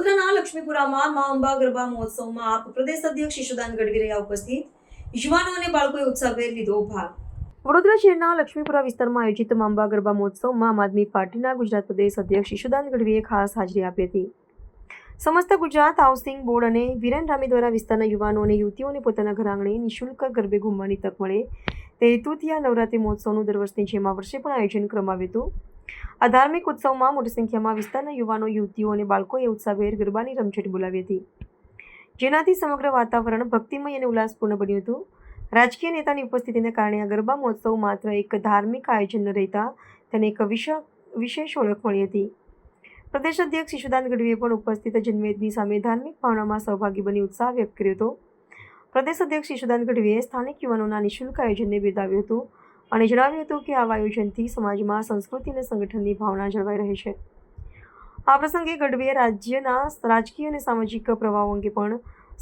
વડોદરાના લક્ષ્મીપુરામાં મા અંબા ગરબા મહોત્સવમાં આપ પ્રદેશ અધ્યક્ષ ઈશુદાન ગઢવી રહ્યા ઉપસ્થિત. યુવાનો અને બાળકોએ ઉત્સાહભેર લીધો ભાગ. વડોદરા શહેરના લક્ષ્મીપુરા વિસ્તારમાં આયોજિત માંબા ગરબા મહોત્સવમાં આમ આદમી પાર્ટીના ગુજરાત પ્રદેશ અધ્યક્ષ ઈશુદાન ગઢવીએ ખાસ હાજરી આપી હતી. સમસ્ત ગુજરાત, હાઉસિંગ બોર્ડ અને વિરેન રામી દ્વારા વિસ્તારના યુવાનો અને યુવતીઓને પોતાના ઘર આંગણે નિઃશુલ્ક ગરબે ઘૂમવાની તક મળે. તે હેતુથી આ નવરાત્રિ મહોત્સવનું દર વર્ષની જેમ આ વર્ષે પણ આયોજન કરવામાં આવ્યું હતું. આ ધાર્મિક ઉત્સવમાં મોટી સંખ્યામાં વિસ્તારના યુવાનો, યુવતીઓ અને બાળકોએ ઉત્સાહભેર ગરબાની રમઝટ બોલાવી હતી. જેનાથી સમગ્ર વાતાવરણ ભક્તિમય અને ઉલ્લાસપૂર્ણ બન્યું હતું. રાજકીય નેતાની ઉપસ્થિતિને કારણે આ ગરબા મહોત્સવ માત્ર એક ધાર્મિક આયોજન રહેતા તેને એક વિશ- વિશેષ ઓળખ મળી હતી. પ્રદેશ અધ્યક્ષ ઈશુદાન ગઢવીએ પણ ઉપસ્થિત જનમેદની સામે ધાર્મિક ભાવનામાં સહભાગી બની ઉત્સાહ વ્યક્ત કર્યો હતો. પ્રદેશ અધ્યક્ષ ઈશુદાન ગઢવીએ સ્થાનિક યુવાનોના નિઃશુલ્ક આયોજનને બિરદાવ્યું હતું. અને જણાવ્યું હતું કે આવા આયોજનથી સમાજમાં સંસ્કૃતિ અને સંગઠનની ભાવના જળવાઈ રહે છે. આ પ્રસંગે ગઢવીએ રાજ્યના રાજકીય અને સામાજિક પ્રભાવો અંગે પણ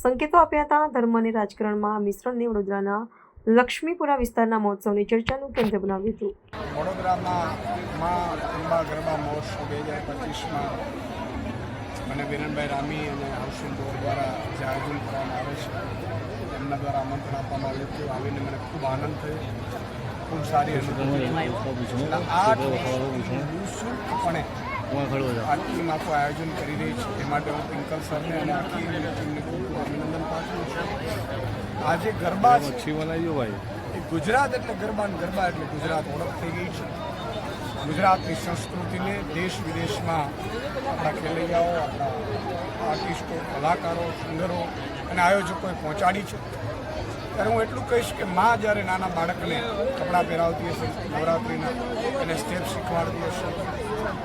સંકેતો આપ્યા હતા. ધર્મ અને રાજકારણમાં મિશ્રણને વડોદરાના લક્ષ્મીપુરા વિસ્તારના મહોત્સવની ચર્ચાનું કેન્દ્ર બનાવ્યું હતું. મને વિરણભાઈ રામી અને હાઉસિંગ બોર્ડ દ્વારા જે આયોજન કરવામાં આવે છે, એમના દ્વારા આમંત્રણ આપવામાં આવ્યું હતું. આવીને મને ખૂબ આનંદ થયો. ખૂબ સારી અનુભૂતિ આઠ નિઃશુલ્કપણે આટલું આખું આયોજન કરી રહી છે. એ માટે હું પિંકલ સરને અને આખી ટીમને ખૂબ ખૂબ અભિનંદન પાઠવું છું. આજે ગરબા છે. એ ગુજરાત એટલે ગરબા ગરબા એટલે ગુજરાત ઓળખ થઈ ગઈ છે. ગુજરાતની સંસ્કૃતિને દેશ વિદેશમાં આપણા ખેલૈયાઓ આપણા આર્ટિસ્ટો કલાકારો સિંગરો અને આયોજકોએ પહોંચાડી છે. ત્યારે હું એટલું કહીશ કે માં જ્યારે નાના બાળકને કપડાં પહેરાવતી હશે નવરાત્રિના એને સ્ટેપ શીખવાડતી હશે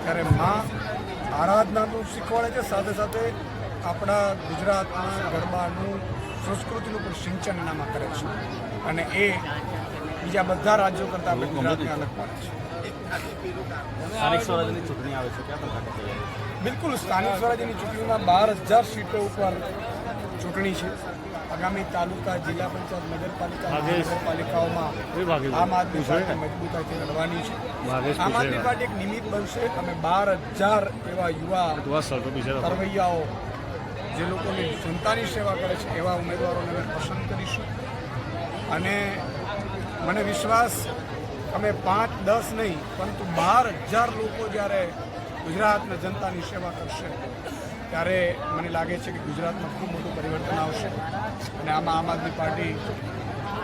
ત્યારે માં આરાધનાનું શીખવાડે છે. સાથે સાથે આપણા ગુજરાતના ગરબાનું સંસ્કૃતિનું પણ સિંચન એનામાં કરે છે. અને એ બીજા બધા રાજ્યો કરતાં આપણે ગુજરાતને અલગ પાડે છે. સ્થાનિક સ્વરાજ્યની ચૂંટણી આવે છે. ક્યાં તમે બિલકુલ સ્થાનિક સ્વરાજ્યની ચૂંટણીમાં બાર હજાર સીટો ઉપર ચૂંટણી છે. આગામી તાલુકા જિલ્લા પંચાયત નગરપાલિકા નગરપાલિકાઓમાં આમ આદમી પાર્ટી મજબૂતાઈથી લડવાની છે. આમ આદમી પાર્ટી એક નિમિત્ત બનશે. અમે બાર હજાર એવા યુવા તરવૈયાઓ જે લોકોની જનતાની સેવા કરે છે એવા ઉમેદવારોને અમે પસંદ કરીશું. અને મને વિશ્વાસ અમે પાંચ દસ નહીં પરંતુ બાર હજાર લોકો જ્યારે ગુજરાતના જનતાની સેવા કરશે. ત્યારે મને લાગે છે કે ગુજરાતમાં ખૂબ મોટું પરિવર્તન આવશે અને આમાં આમ આદમી પાર્ટી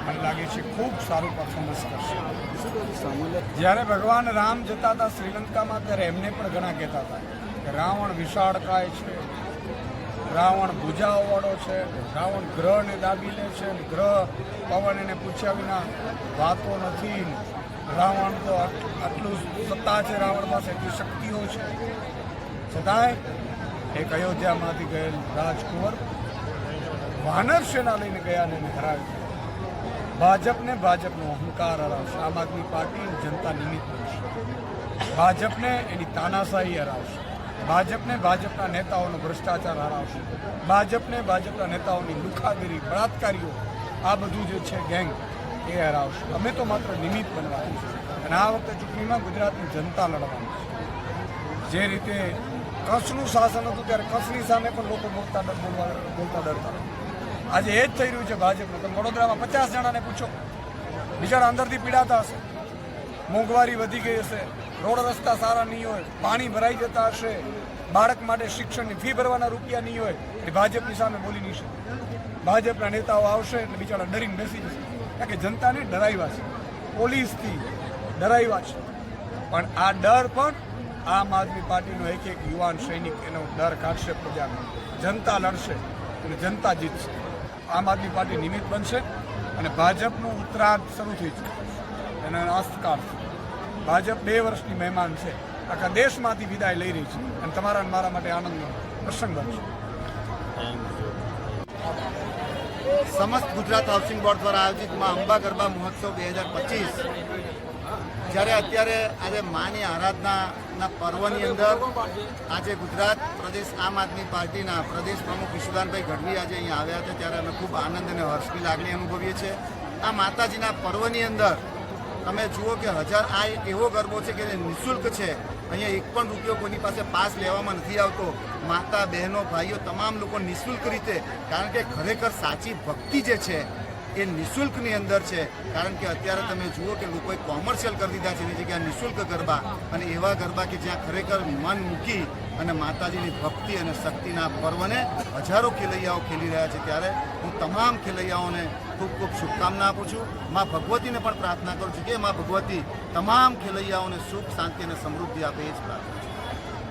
મને લાગે છે ખૂબ સારું પરફોર્મન્સ કરશે. જ્યારે ભગવાન રામ જતા હતા શ્રીલંકામાં, ત્યારે એમને પણ ઘણા કહેતા હતા કે રાવણ વિશાળકાય છે, રાવણ ભૂજાવાળો છે, રાવણ ગ્રહને દાબી લે છે ગ્રહ પવન એને પૂછ્યા વિના વાતો નથી. રાવણ તો આટ- આટલું સત્તા છે, રાવણ પાસે એટલી શક્તિઓ છે. છતાંય એક અયોધ્યામાંથી ગયેલ રાજકુંવર વાનર સેના લઈને ગયા અને હરાવ્યું. ભાજપને ભાજપનો અહંકાર હરાવશે. આમ આદમી પાર્ટી જનતા નિમિત્ત બનશે. ભાજપને એની તાનાશાહી હરાવશે. ભાજપને ભાજપના નેતાઓનો ભ્રષ્ટાચાર હરાવશે. ભાજપને ભાજપના નેતાઓની લુખાગીરી બળાત્કારીઓ, આ બધું જે છે ગેંગ, એ હરાવશે. અમે તો માત્ર નિમિત્ત બનવાનું છે અને આ વખતે ચૂંટણીમાં ગુજરાતની જનતા લડવાની છે. જે રીતે કચ્છનું શાસન હતું ત્યારે કચ્છની સામે પણ લોકો બોલતા બોલવા બોલતા ડરતા. આજે એ જ થઈ રહ્યું છે ભાજપનું. તમે વડોદરામાં પચાસ જણાને પૂછો. બિચારા અંદરથી પીડાતા હશે. મોંઘવારી વધી ગઈ હશે. રોડ રસ્તા સારા નહીં હોય. પાણી ભરાઈ જતા હશે. બાળક માટે શિક્ષણની ફી ભરવાના રૂપિયા નહીં હોય. એ ભાજપની સામે બોલી નહીં શકે. ભાજપના નેતાઓ આવશે એટલે બિચારા ડરીને બેસી જશે. કારણ કે જનતાને ડરાવ્યા છે. પોલીસથી ડરાવ્યા છે. પણ આ ડર પણ આમ આદમી પાર્ટીનો એક એક યુવાન સૈનિક એનો ડર કાઢશે પ્રજાનો જનતા લડશે અને જનતા જીતશે. આમ આદમી પાર્ટી નિમિત્ત બનશે અને ભાજપનું ઉત્તરાર્ધ શરૂ થઈ છે. એનો અસ્તકાળ છે. ભાજપ બે વર્ષની મહેમાન છે. આખા દેશમાંથી વિદાય લઈ રહી છે અને તમારા મારા માટે આનંદનો પ્રસંગ બનશે. સમસ્ત ગુજરાત હાઉસિંગ બોર્ડ દ્વારા આયોજિતમાં અંબા ગરબા મહોત્સવ બે હજાર પચીસ. જ્યારે અત્યારે આજે માની આરાધનાના પર્વની અંદર આજે ગુજરાત પ્રદેશ આમ આદમી પાર્ટીના પ્રદેશ પ્રમુખ ઈશુદાનભાઈ ગઢવી આજે અહીંયા આવ્યા હતા. ત્યારે અમે ખૂબ આનંદ અને હર્ષની લાગણી અનુભવીએ છીએ. આ માતાજીના પર્વની અંદર તમે જુઓ કે હજાર આ એવો ગરબો છે કે નિઃશુલ્ક છે. અહીંયા એક પણ રૂપિયો કોઈની પાસે પાસ લેવામાં નથી આવતો. માતા, બહેનો, ભાઈઓ, તમામ લોકો નિઃશુલ્ક રીતે. કારણ કે ખરેખર સાચી ભક્તિ જે છે એ નિઃશુલ્કની અંદર છે. કારણ કે અત્યારે તમે જુઓ કે લોકોએ કોમર્શિયલ કરી દીધા છે. એની જગ્યાએ નિઃશુલ્ક ગરબા અને એવા ગરબા કે જ્યાં ખરેખર મન મૂકી અને માતાજીની ભક્તિ અને શક્તિના પર્વને હજારો ખેલૈયાઓ ખેલી રહ્યા છે. ત્યારે હું તમામ ખેલૈયાઓને ખૂબ ખૂબ શુભકામના આપું છું. મા ભગવતીને પણ પ્રાર્થના કરું છું કે મા ભગવતી તમામ ખેલૈયાઓને સુખ, શાંતિ અને સમૃદ્ધિ આપે એ જ પ્રાર્થના.